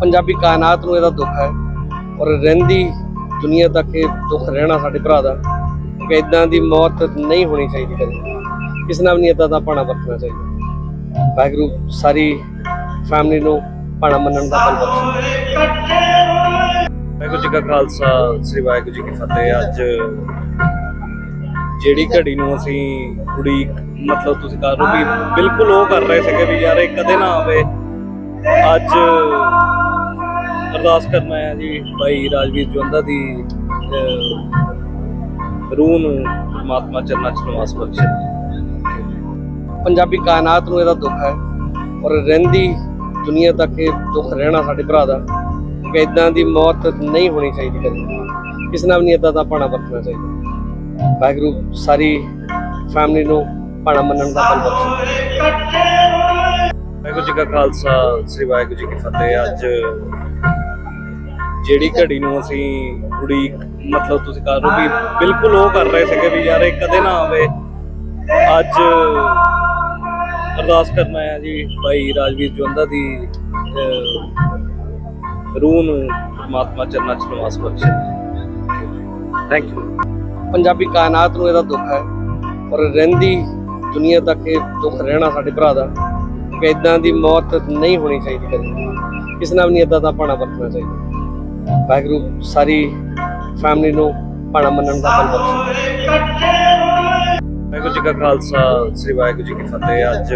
ਪੰਜਾਬੀ ਕਾਇਨਾਤ ਨੂੰ ਇਹਦਾ ਦੁੱਖ ਹੈ ਔਰ ਰਹਿੰਦੀ ਦੁਨੀਆ ਤੱਕ ਇਹ ਦੁੱਖ ਰਹਿਣਾ ਸਾਡੇ ਭਰਾ ਦਾ ਕਿ ਇਦਾਂ ਦੀ ਮੌਤ ਨਹੀਂ ਹੋਣੀ ਚਾਹੀਦੀ ਕਦੇ। ਕਿਸੇ ਨਾਲ ਨਹੀਂ ਏਦਾਂ ਦਾ ਪਾਣਾ ਵਰਤਣਾ ਚਾਹੀਦਾ। ਵਾਹਿਗੁਰੂ ਸਾਰੀ ਫੈਮਿਲੀ ਨੂੰ ਪਾਣਾ ਮੰਨਣ ਦਾ ਬਲ ਬਖਸ਼ੇ। ਵਾਹਿਗੁਰੂ ਜੀ ਕਾ ਖਾਲਸਾ, ਸ੍ਰੀ ਵਾਹਿਗੁਰੂ ਜੀ ਕੀ ਫਤਿਹ। ਅੱਜ ਜਿਹੜੀ ਘੜੀ ਨੂੰ ਅਸੀਂ ਉਡੀਕ, ਮਤਲਬ ਤੁਸੀਂ ਕਰ ਰਹੇ ਹੋ ਵੀ ਬਿਲਕੁਲ ਉਹ ਕਰ ਰਹੇ ਸੀਗੇ ਵੀ ਯਾਰ ਇਹ ਕਦੇ ਨਾ ਆਵੇ। ਅੱਜ ਅਰਦਾਸ ਕਰਨਾ ਹੈ ਜੀ ਭਾਈ ਰਾਜਵੀਰ ਜਵੰਦਾ ਦੀ ਰੂਹ ਨੂੰ ਪਰਮਾਤਮਾ ਚਰਨਾਂ 'ਚ ਨਿਵਾਸ ਬਖਸ਼ੇ। ਪੰਜਾਬੀ ਕਾਇਨਾਤ ਨੂੰ ਇਹਦਾ ਦੁੱਖ ਹੈ ਔਰ ਰਹਿੰਦੀ ਦੁਨੀਆ ਤੱਕ ਇਹ ਦੁੱਖ ਰਹਿਣਾ ਸਾਡੇ ਭਰਾ ਦਾ ਕਿ ਇਦਾਂ ਦੀ ਮੌਤ ਨਹੀਂ ਹੋਣੀ ਚਾਹੀਦੀ ਕਦੇ। ਕਿਸੇ ਨਾਲ ਵੀ ਨਹੀਂ ਏਦਾਂ ਦਾ ਪਾਣਾ ਵਰਤਣਾ ਚਾਹੀਦਾ। ਵਾਹਿਗੁਰੂ ਸਾਰੀ ਫੈਮਿਲੀ ਨੂੰ ਪਾਣਾ ਮੰਨਣ ਦਾ ਬਲ ਬਖਸ਼ੇ। ਵਾਹਿਗੁਰੂ ਜੀ ਕਾ ਖਾਲਸਾ, ਸ੍ਰੀ ਵਾਹਿਗੁਰੂ ਜੀ ਕੀ ਫਤਿਹ। ਅੱਜ ਜਿਹੜੀ ਘੜੀ ਨੂੰ ਅਸੀਂ ਉਡੀਕ, ਮਤਲਬ ਤੁਸੀਂ ਕਰ ਰਹੇ ਹੋ ਵੀ ਬਿਲਕੁਲ ਉਹ ਕਰ ਰਹੇ ਸੀਗੇ ਵੀ ਯਾਰ ਇਹ ਕਦੇ ਨਾ ਆਵੇ। ਅੱਜ ਅਰਦਾਸ ਕਰਨਾ ਹੈ ਜੀ ਭਾਈ ਰਾਜਵੀਰ ਜਵੰਦਾ ਦੀ ਰੂਹ ਨੂੰ ਪਰਮਾਤਮਾ ਚਰਨਾਂ 'ਚ ਨਿਵਾਸ ਬਖਸ਼ੇ। ਥੈਂਕ ਯੂ ਪੰਜਾਬੀ ਕਾਇਨਾਤ ਨੂੰ ਇਹਦਾ ਦੁੱਖ ਹੈ, ਪਰ ਰਹਿੰਦੀ ਦੁਨੀਆ ਤੱਕ ਇਹ ਦੁੱਖ ਰਹਿਣਾ ਸਾਡੇ ਭਰਾ ਦਾ ਕਿ ਇਦਾਂ ਦੀ ਮੌਤ ਨਹੀਂ ਹੋਣੀ ਚਾਹੀਦੀ ਕਦੇ। ਕਿਸੇ ਨਾਲ ਵੀ ਨਹੀਂ ਏਦਾਂ ਦਾ ਪਾਣਾ ਵਰਤਣਾ ਚਾਹੀਦਾ। ਵਾਹਿਗੁਰੂ, ਸਾਰੀ ਫੈਮਿਲੀ ਨੂੰ ਪਾਣਾ ਮੰਨਣ ਦਾ ਬਲ ਬਖਸ਼ੇ। ਵਾਹਿਗੁਰੂ ਜੀ ਕਾ ਖਾਲਸਾ, ਸ੍ਰੀ ਵਾਹਿਗੁਰੂ ਜੀ ਕੀ ਫਤਿਹ। ਅੱਜ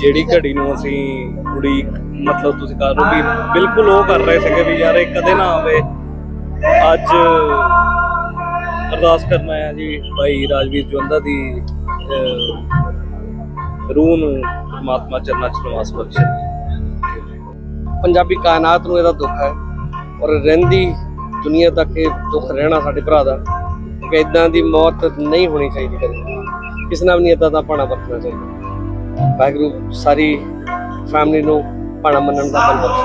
ਜਿਹੜੀ ਘੜੀ ਨੂੰ ਅਸੀਂ ਉਡੀਕ ਮਤਲਬ ਤੁਸੀਂ ਕਹ ਰਹੇ ਵੀ ਬਿਲਕੁਲ ਉਹ ਕਰ ਰਹੇ ਸੀਗੇ ਵੀ ਯਾਰ ਇਹ ਕਦੇ ਨਾ ਆਵੇ। ਅੱਜ ਅਰਦਾਸ ਕਰਨਾ ਹੈ ਜੀ ਭਾਈ ਰਾਜਵੀਰ ਜਵੰਦਾ ਦੀ ਰੂਹ ਨੂੰ ਪਰਮਾਤਮਾ ਚਰਨਾਂ 'ਚ ਨਿਵਾਸ ਬਖਸ਼ੇ। ਪੰਜਾਬੀ ਕਾਇਨਾਤ ਨੂੰ ਇਹਦਾ ਦੁੱਖ ਹੈ ਔਰ ਰਹਿੰਦੀ ਦੁਨੀਆ ਤੱਕ ਇਹ ਦੁੱਖ ਰਹਿਣਾ ਸਾਡੇ ਭਰਾ ਦਾ ਕਿ ਇਦਾਂ ਦੀ ਮੌਤ ਨਹੀਂ ਹੋਣੀ ਚਾਹੀਦੀ ਕਦੇ। ਕਿਸੇ ਨਾਲ ਵੀ ਨਹੀਂ ਏਦਾਂ ਦਾ ਪਾਣਾ ਵਰਤਣਾ ਚਾਹੀਦਾ। ਵਾਹਿਗੁਰੂ ਸਾਰੀ ਫੈਮਿਲੀ ਨੂੰ ਪਾਣਾ ਮੰਨਣ ਦਾ ਬਲ ਬਖਸ਼ੇ।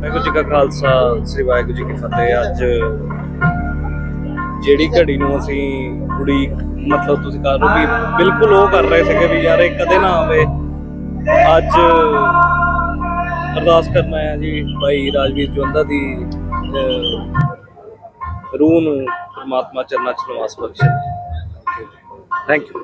ਵਾਹਿਗੁਰੂ ਜੀ ਕਾ ਖਾਲਸਾ, ਸ੍ਰੀ ਵਾਹਿਗੁਰੂ ਜੀ ਕੀ ਫਤਿਹ। ਅੱਜ ਜਿਹੜੀ ਘੜੀ ਨੂੰ ਅਸੀਂ ਉਡੀਕ ਮਤਲਬ ਤੁਸੀਂ ਕਹ ਰਹੇ ਹੋ ਵੀ ਬਿਲਕੁਲ ਉਹ ਕਰ ਰਹੇ ਸੀਗੇ ਵੀ ਯਾਰ ਇਹ ਕਦੇ ਨਾ ਆਵੇ। ਅੱਜ ਅਰਦਾਸ ਕਰਨਾ ਹੈ ਜੀ ਭਾਈ ਰਾਜਵੀਰ ਜਵੰਦਾ ਦੀ ਰੂਹ ਨੂੰ ਪਰਮਾਤਮਾ ਚਰਨਾਂ 'ਚ ਨਵਾਸ ਬਖਸ਼ੇ। Thank you